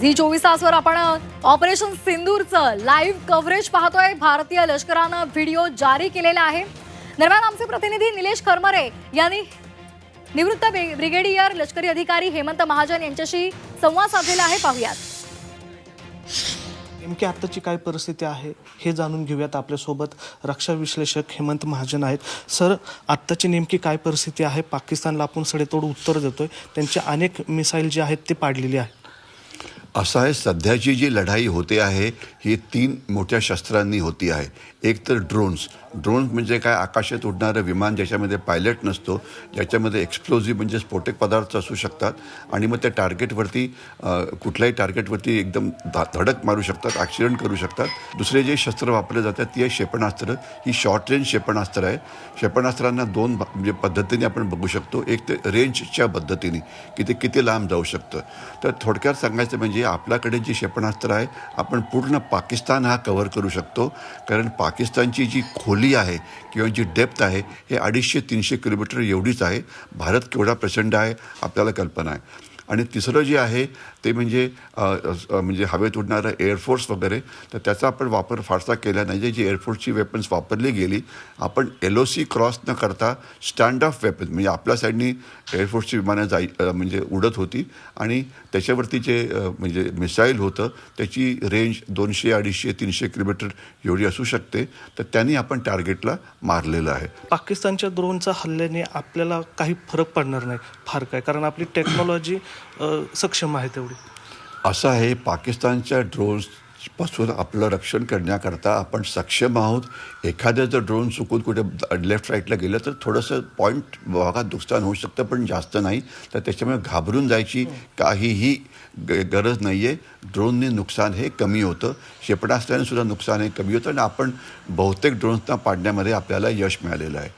Zee चोवीस तासवर आपण operation सिंदूरचं live coverage पाहतोय. भारतीय लष्करानं व्हिडिओ जारी केलेला आहे. दरम्यान आमचे प्रतिनिधी निलेश करमरे यांनी निवृत्त ब्रिगेडियर लष्करी अधिकारी हेमंत महाजन यांच्याशी संवाद साधलेला आहे. पाहूयात. नेमकी आत्ताची काय परिस्थिती आहे हे जाणून घेऊयात आपल्यासोबत. रक्षा विश्लेषक हेमंत महाजन आहेत. सर आत्ताची नेमकी काय परिस्थिती आहे? पाकिस्तानला आपण सडेतोड उत्तर देतोय. त्यांचे अनेक मिसाईल जे आहेत ते पाडलेली आहेत. असं आहे सध्याची जी लढाई होते आहे ही तीन मोठ्या शस्त्रांनी होती आहे. एक तर ड्रोन्स ड्रोन्स म्हणजे काय? आकाशात उडणारं विमान ज्याच्यामध्ये पायलट नसतो ज्याच्यामध्ये एक्सप्लोझिव्ह म्हणजे स्फोटक पदार्थ असू शकतात आणि मग त्या टार्गेटवरती कुठल्याही टार्गेटवरती एकदम धा धडक मारू शकतात ॲक्सिडेंट करू शकतात. दुसरे जे शस्त्र वापरले जातात ती आहे क्षेपणास्त्र. ही शॉर्ट रेंज क्षेपणास्त्र आहे. क्षेपणास्त्रांना दोन म्हणजे पद्धतीने आपण बघू शकतो. एक ते रेंजच्या पद्धतीने की ते किती लांब जाऊ शकतं. तर थोडक्यात सांगायचं म्हणजे आपल्याकडे जे क्षेपणास्त्र आहे आपण पूर्ण पाकिस्तान हा कव्हर करू शकतो. कारण पाकिस्तानची जी खोली आहे किंवा जी डेप्थ आहे हे अडीचशे तीनशे किलोमीटर एवढीच आहे. भारत केवढा प्रचंड आहे आपल्याला कल्पना आहे. आणि तिसरं जे आहे ते म्हणजे म्हणजे हवेत उडणारं एअरफोर्स वगैरे तर त्याचा आपण वापर फारसा केला नाही. जे जी एअरफोर्सची वेपन्स वापरली गेली आपण एल ओ सी क्रॉस न करता स्टँड ऑफ वेपन्स म्हणजे आपल्या साईडनी एअरफोर्सची विमानं जाई म्हणजे उडत होती आणि त्याच्यावरती जे म्हणजे मिसाईल होतं त्याची रेंज दोनशे अडीचशे तीनशे किलोमीटर एवढी असू शकते. तर त्यांनी आपण टार्गेटला मारलेलं आहे. पाकिस्तानच्या ड्रोनच्या हल्ल्याने आपल्याला काही फरक पडणार नाही. फार काय? कारण आपली टेक्नॉलॉजी सक्षम आहे तेवढी. असं आहे पाकिस्तानच्या ड्रोन्सपासून आपलं रक्षण करण्याकरता आपण सक्षम आहोत. एखादं जर ड्रोन चुकून कुठे लेफ्ट राईटला गेलं तर थोडंसं पॉईंट भागात नुकसान होऊ शकतं पण जास्त नाही. तर त्याच्यामुळे घाबरून जायची काहीही ग- गरज नाही आहे ड्रोनने नुकसान हे कमी होतं. क्षेपणास्त्राने सुद्धा नुकसान हे कमी होतं. आणि आपण बहुतेक ड्रोन्सना पाडण्यामध्ये आपल्याला यश मिळालेलं आहे.